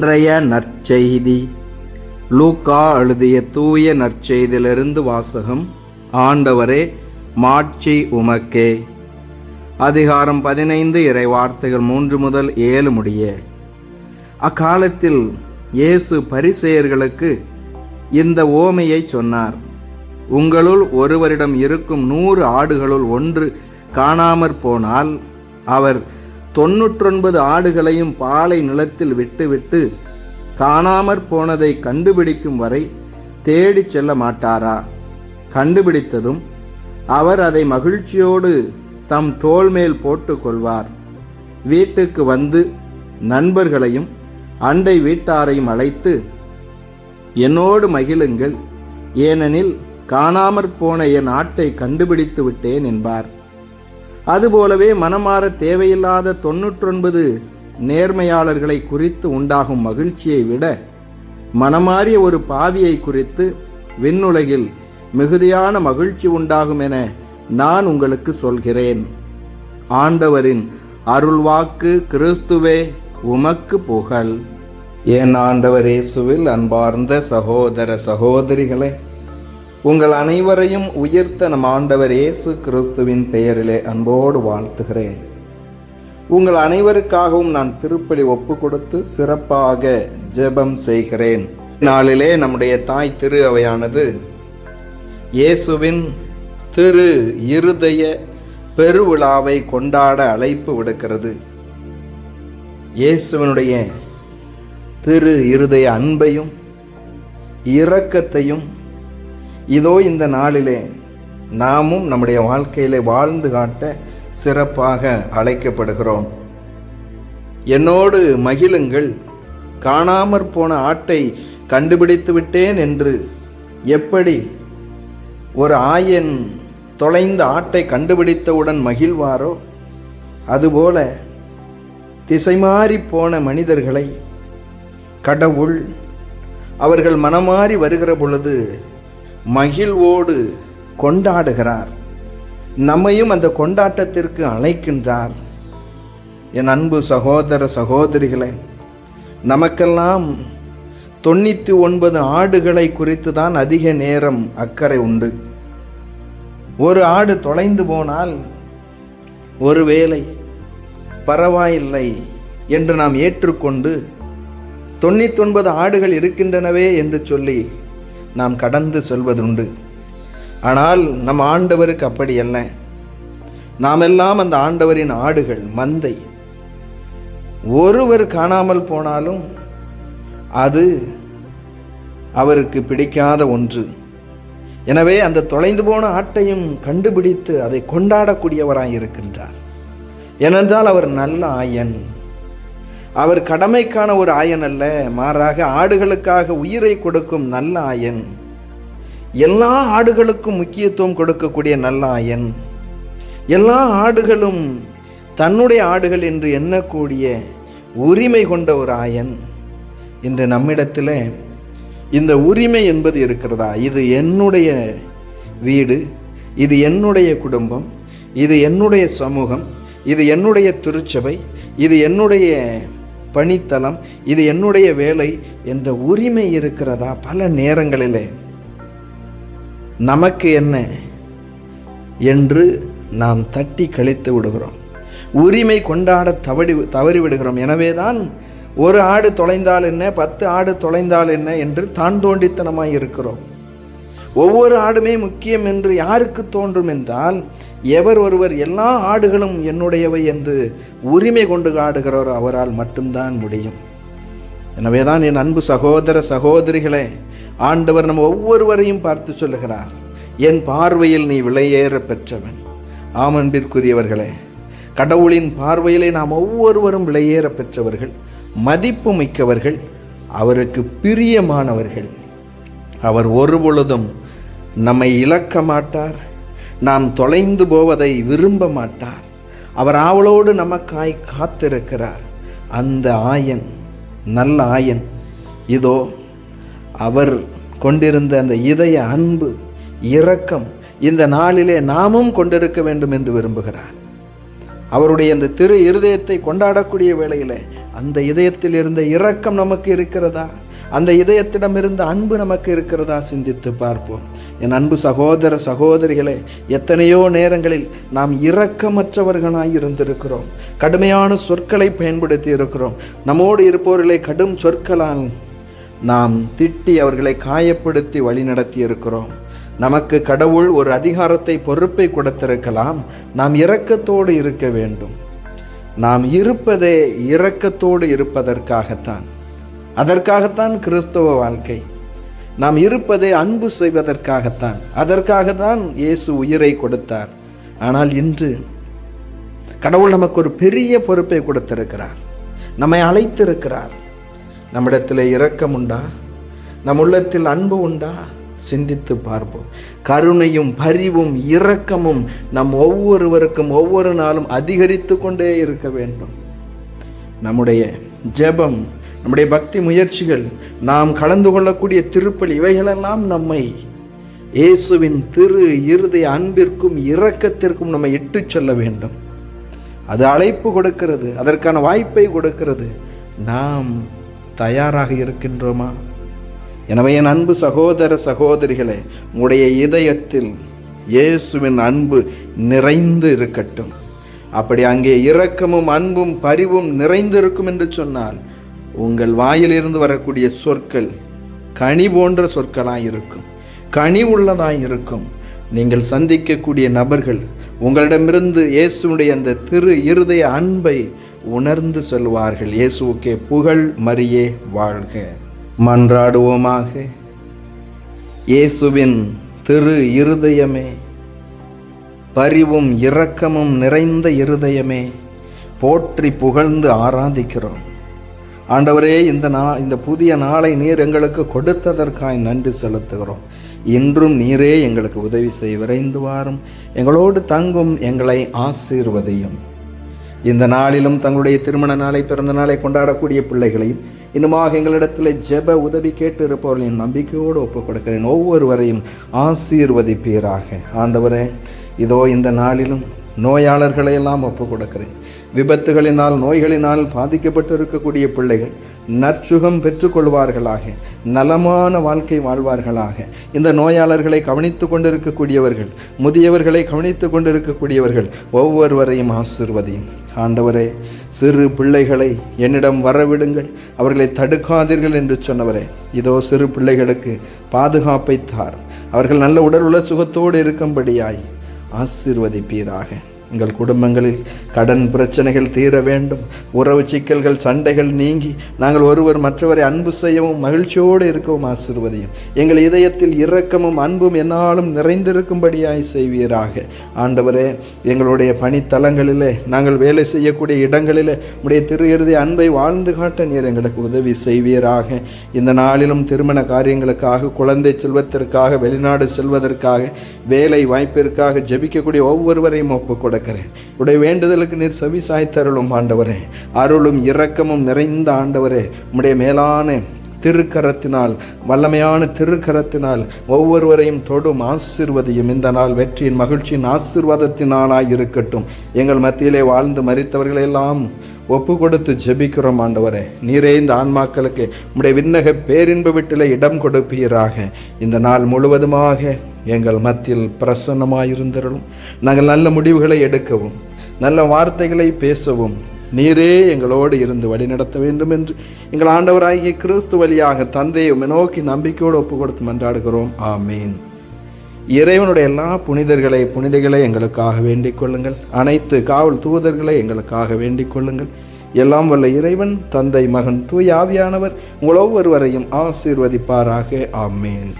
இன்றைய நற்செய்தி. லூக்கா எழுதிய தூய நற்செய்தியிலிருந்து வாசகம் ஆண்டவரே மாட்சி உமக்கே. அதிகாரம் பதினைந்து இறை வார்த்தைகள் மூன்று முதல் ஏழு முடிய. அக்காலத்தில் இயேசு பரிசெயர்களுக்கு இந்த ஓமையை சொன்னார். உங்களுள் ஒருவரிடம் இருக்கும் நூறு ஆடுகளுள் ஒன்று காணாமற் போனால் அவர் தொன்னூற்றொன்பது ஆடுகளையும் பாலை நிலத்தில் விட்டுவிட்டு காணாமற் போனதை கண்டுபிடிக்கும் வரை தேடிச் செல்ல மாட்டாரா? கண்டுபிடித்ததும் அவர் அதை மகிழ்ச்சியோடு தம் தோல் மேல் போட்டுக்கொள்வார் வீட்டுக்கு வந்து நண்பர்களையும் அண்டை வீட்டாரையும் அழைத்து என்னோடு மகிழுங்கள் ஏனெனில் காணாமற் போன என் ஆட்டை கண்டுபிடித்து விட்டேன் என்பார். அதுபோலவே மனமாற தேவையில்லாத தொன்னூற்றொன்பது நேர்மையாளர்களை குறித்து உண்டாகும் மகிழ்ச்சியை விட மனமாறிய ஒரு பாவியை குறித்து விண்ணுலகில் மிகுதியான மகிழ்ச்சி உண்டாகும் என நான் உங்களுக்கு சொல்கிறேன். ஆண்டவரின் அருள்வாக்கு கிறிஸ்துவே உமக்கு புகழ். என் ஆண்டவர் இயேசுவில் அன்பார்ந்த சகோதர சகோதரிகளே உங்கள் அனைவரையும் உயர்த்த நம் ஆண்டவர் இயேசு கிறிஸ்துவின் பெயரிலே அன்போடு வாழ்த்துகிறேன். உங்கள் அனைவருக்காகவும் நான் திருப்பலி ஒப்பு கொடுத்து சிறப்பாக ஜெபம் செய்கிறேன். நாளிலே நம்முடைய தாய் திரு அவையானது இயேசுவின் திரு இருதய பெருவிழாவை கொண்டாட அழைப்பு விடுக்கிறது. இயேசுவனுடைய திரு இருதய அன்பையும் இரக்கத்தையும் இதோ இந்த நாளிலே நாமும் நம்முடைய வாழ்க்கையிலே வாழ்ந்து காட்ட சிறப்பாக அழைக்கப்படுகிறோம். என்னோடு மகிழுங்கள். காணாமற் போன ஆட்டை கண்டுபிடித்து விட்டேன் என்று எப்படி ஒரு ஆயன் தொலைந்த ஆட்டை கண்டுபிடித்தவுடன் மகிழ்வாரோ? அதுபோல திசை மாறி போன மனிதர்களை கடவுள் அவர்கள் மனமாறி வருகிற பொழுது மகிழ்வோடு கொண்டாடுகிறார். நம்மையும் அந்த கொண்டாட்டத்திற்கு அழைக்கின்றார். என் அன்பு சகோதர சகோதரிகளே நமக்கெல்லாம் தொண்ணூற்றி ஒன்பது ஆடுகளை குறித்து தான் அதிக நேரம் அக்கறை உண்டு. ஒரு ஆடு தொலைந்து போனால் ஒருவேளை பரவாயில்லை என்று நாம் ஏற்றுக்கொண்டு தொண்ணூத்தொன்பது ஆடுகள் இருக்கின்றனவே என்று சொல்லி நாம் கடந்து செல்வதுண்டு. ஆனால் நம் ஆண்டவருக்கு அப்படி அல்ல. நாம் எல்லாம் அந்த ஆண்டவரின் ஆடுகள் மந்தை. ஒருவர் காணாமல் போனாலும் அது அவருக்கு பிடிக்காத ஒன்று. எனவே அந்த தொலைந்து போன ஆட்டையும் கண்டுபிடித்து அதை கொண்டாடக்கூடியவராய் இருக்கின்றார். ஏனென்றால் அவர் நல்ல ஆயன். அவர் கடமைக்கான ஒரு ஆயன் அல்ல மாறாக ஆடுகளுக்காக உயிரை கொடுக்கும் நல்ல ஆயன். எல்லா ஆடுகளுக்கும் முக்கியத்துவம் கொடுக்கக்கூடிய நல்ல ஆயன். எல்லா ஆடுகளும் தன்னுடைய ஆடுகள் என்று எண்ணக்கூடிய உரிமை கொண்ட ஒரு ஆயன். இன்று நம்மிடத்தில் இந்த உரிமை என்பது இருக்கிறதா? இது என்னுடைய வீடு இது என்னுடைய குடும்பம் இது என்னுடைய சமூகம் இது என்னுடைய திருச்சபை இது என்னுடைய பணித்தலம் இது என்னுடைய வேலை என்ற உரிமை இருக்கிறதா? பல நேரங்களிலே. நமக்கு என்ன? என்று நாம் தட்டி கழித்து விடுகிறோம். உரிமை கொண்டாட தவறி தவறிவிடுகிறோம் எனவே தான் ஒரு ஆடு தொலைந்தால் என்ன? பத்து ஆடு தொலைந்தால் என்ன? என்று தான் தோண்டித்தனமாக இருக்கிறோம். ஒவ்வொரு ஆடுமே முக்கியம் என்று யாருக்கு தோன்றும் என்றால் எவர் ஒருவர் எல்லா ஆடுகளும் என்னுடையவை என்று உரிமை கொண்டு ஆடுகிறோரோ அவரால் மட்டும்தான் முடியும். எனவேதான் என் அன்பு சகோதர சகோதரிகளே ஆண்டவர் நம்ம ஒவ்வொருவரையும் பார்த்து சொல்லுகிறார் என் பார்வையில் நீ விலையேற பெற்றவன். ஆமன்பிற்குரியவர்களே கடவுளின் பார்வையிலே நாம் ஒவ்வொருவரும் விலையேற பெற்றவர்கள் மதிப்பு மிக்கவர்கள் அவருக்கு பிரியமானவர்கள். அவர் ஒருபொழுதும் நம்மை இழக்க மாட்டார். நாம் தொலைந்து போவதை விரும்ப மாட்டார். அவர் ஆவலோடு நமக்காய் காத்திருக்கிறார். அந்த ஆயன் நல்ல ஆயன். இதோ அவர் கொண்டிருந்த அந்த இதய அன்பு இரக்கம் இந்த நாளிலே நாமும் கொண்டிருக்க வேண்டும் என்று விரும்புகிறார். அவருடைய அந்த திரு இருதயத்தை கொண்டாடக்கூடிய வேளையில் அந்த இதயத்தில் இருந்த இரக்கம் நமக்கு இருக்கிறதா? அந்த இதயத்திடமிருந்து அன்பு நமக்கு இருக்கிறதா சிந்தித்து பார்ப்போம். என் அன்பு சகோதர சகோதரிகளே எத்தனையோ நேரங்களில் நாம் இரக்கமற்றவர்களாய் இருந்திருக்கிறோம். கடுமையான சொற்களை பயன்படுத்தி இருக்கிறோம். நம்மோடு இருப்பவர்களை கடும் சொற்களால் நாம் திட்டி அவர்களை காயப்படுத்தி வழிநடத்தி இருக்கிறோம். நமக்கு கடவுள் ஒரு அதிகாரத்தை பொறுப்பை கொடுத்திருக்கலாம். நாம் இரக்கத்தோடு இருக்க வேண்டும். நாம் இருப்பதே இரக்கத்தோடு இருப்பதற்காகத்தான். அதற்காகத்தான் கிறிஸ்தவ வாழ்க்கை. நாம் இருப்பதை அன்பு செய்வதற்காகத்தான். அதற்காகத்தான் இயேசு உயிரை கொடுத்தார். ஆனால் இன்று கடவுள் நமக்கு ஒரு பெரிய பொறுப்பை கொடுத்திருக்கிறார். நம்மை அழைத்திருக்கிறார். நம்மிடத்தில் இரக்கம் உண்டா? நம் உள்ளத்தில் அன்பு உண்டா? சிந்தித்து பார்ப்போம். கருணையும் பரிவும் இரக்கமும் நம் ஒவ்வொருவருக்கும் ஒவ்வொரு நாளும் அதிகரித்து கொண்டே இருக்க வேண்டும். நம்முடைய ஜெபம் நம்முடைய பக்தி முயற்சிகள் நாம் கலந்து கொள்ளக்கூடிய திருப்பலி இவைகளெல்லாம் நம்மை இயேசுவின் திரு இருதய அன்பிற்கும் இரக்கத்திற்கும் நம்மை இட்டுச் செல்ல வேண்டும். அது அழைப்பு கொடுக்கிறது அதற்கான வாய்ப்பை கொடுக்கிறது. நாம் தயாராக இருக்கின்றோமா? எனவே என் அன்பு சகோதர சகோதரிகளே உங்களுடைய இதயத்தில் இயேசுவின் அன்பு நிறைந்து இருக்கட்டும். அப்படி அங்கே இரக்கமும் அன்பும் பரிவும் நிறைந்திருக்கும் என்று சொன்னால் உங்கள் வாயிலிருந்து வரக்கூடிய சொற்கள் கனி போன்ற சொற்களாக இருக்கும் கனி உள்ளதாக இருக்கும் நீங்கள் சந்திக்கக்கூடிய நபர்கள் உங்களிடமிருந்து இயேசுடைய அந்த திரு இருதய அன்பை உணர்ந்து செல்வார்கள். இயேசுக்கே புகழ் மரியே வாழ்க. மன்றாடுவோமாக. இயேசுவின் திரு இருதயமே பரிவும் இரக்கமும் நிறைந்த இருதயமே போற்றி புகழ்ந்து ஆராதிக்கிறோம். ஆண்டவரே இந்த நா இந்த புதிய நாளை நீர் எங்களுக்கு கொடுத்ததற்காய் நன்றி செலுத்துகிறோம். இன்றும் நீரே எங்களுக்கு உதவி செய்ய விரைந்து வாரும். எங்களோடு தங்கும் எங்களை ஆசீர்வதையும். இந்த நாளிலும் தங்களுடைய திருமண நாளை பிறந்த நாளை கொண்டாடக்கூடிய பிள்ளைகளையும் இன்னுமாக எங்களிடத்தில் ஜெப உதவி கேட்டு இருப்பவர்களின் நம்பிக்கையோடு ஒப்புக் கொடுக்கிறேன். ஒவ்வொருவரையும் ஆசீர்வதிப்பீராக. ஆண்டவரே இதோ இந்த நாளிலும் நோயாளர்களை எல்லாம் ஒப்புக் கொடுக்கிறேன். விபத்துகளினால் நோய்களினால் பாதிக்கப்பட்டு இருக்கக்கூடிய பிள்ளைகள் நற்சுகம் பெற்றுக்கொள்வார்களாக நலமான வாழ்க்கை வாழ்வார்களாக. இந்த நோயாளர்களை கவனித்து கொண்டிருக்கக்கூடியவர்கள் முதியவர்களை கவனித்து கொண்டிருக்கக்கூடியவர்கள் ஒவ்வொருவரையும் ஆசிர்வதையும். ஆண்டவரே சிறு பிள்ளைகளை என்னிடம் வரவிடுங்கள். அவர்களை தடுக்காதீர்கள் என்று சொன்னவரே இதோ சிறு பிள்ளைகளுக்கு பாதுகாப்பை தார். அவர்கள் நல்ல உடல் உள்ள சுகத்தோடு இருக்கும்படியாய் ஆசிர்வதிப்பீராக. எங்கள் குடும்பங்களில் கடன் பிரச்சனைகள் தீர வேண்டும். உறவு சிக்கல்கள் சண்டைகள் நீங்கி நாங்கள் ஒருவர் மற்றவரை அன்பு செய்யவும் மகிழ்ச்சியோடு இருக்கவும் ஆசிர்வதியும். எங்கள் இதயத்தில் இரக்கமும் அன்பும் என்னாலும் நிறைந்திருக்கும்படியாய் செய்வீராக. ஆண்டவரே எங்களுடைய பணித்தலங்களிலே நாங்கள் வேலை செய்யக்கூடிய இடங்களிலே உடைய திரு இறுதி அன்பை வாழ்ந்து காட்ட நீர் எங்களுக்கு உதவி செய்வீராக. இந்த நாளிலும் திருமண காரியங்களுக்காக குழந்தை செல்வத்திற்காக வெளிநாடு செல்வதற்காக வேலை வாய்ப்பிற்காக ஜெபிக்கக்கூடிய ஒவ்வொருவரையும் ஒப்புக் கொடுக்கிறேன் உடைய வேண்டுதலுக்கு நீர் செவி சாய்த்தருளும் ஆண்டவரே. அருளும் இரக்கமும் நிறைந்த ஆண்டவரே. உம்முடைய மேலான திருக்கரத்தினால் வல்லமையான திருக்கரத்தினால் ஒவ்வொருவரையும் தொடும் ஆசிர்வதியும் இந்த நாள் வெற்றியின் மகிழ்ச்சியின் ஆசிர்வாதத்தினாலாய் இருக்கட்டும் எங்கள் மத்தியிலே வாழ்ந்து மறித்தவர்களெல்லாம் ஒப்பு கொடுத்து ஜெபிக்கிறோம் ஆண்டவரே. நீரே இந்த ஆன்மாக்களுக்கு உடைய விண்ணக பேரின்பு வீட்டில் இடம் கொடுப்பீராக. இந்த நாள் முழுவதுமாக எங்கள் மத்தியில் பிரசன்னமாயிருந்தருளும். நாங்கள் நல்ல முடிவுகளை எடுக்கவும் நல்ல வார்த்தைகளை பேசவும் நீரே எங்களோடு இருந்து வழிநடத்த வேண்டும் என்று எங்கள் ஆண்டவராகிய கிறிஸ்து வழியாக தந்தையை நோக்கி நம்பிக்கையோடு ஒப்பு கொடுத்து மன்றாடுகிறோம். ஆமீன். இறைவனுடைய எல்லா புனிதர்களை புனிதைகளை எங்களுக்காக வேண்டிக் கொள்ளுங்கள். அனைத்து காவல் தூதர்களை எங்களுக்காக வேண்டிக் கொள்ளுங்கள். எல்லாம் வல்ல இறைவன் தந்தை மகன் தூய் ஆவியானவர் உங்கள் ஒவ்வொருவரையும் ஆசீர்வதிப்பாராக. ஆமேன்.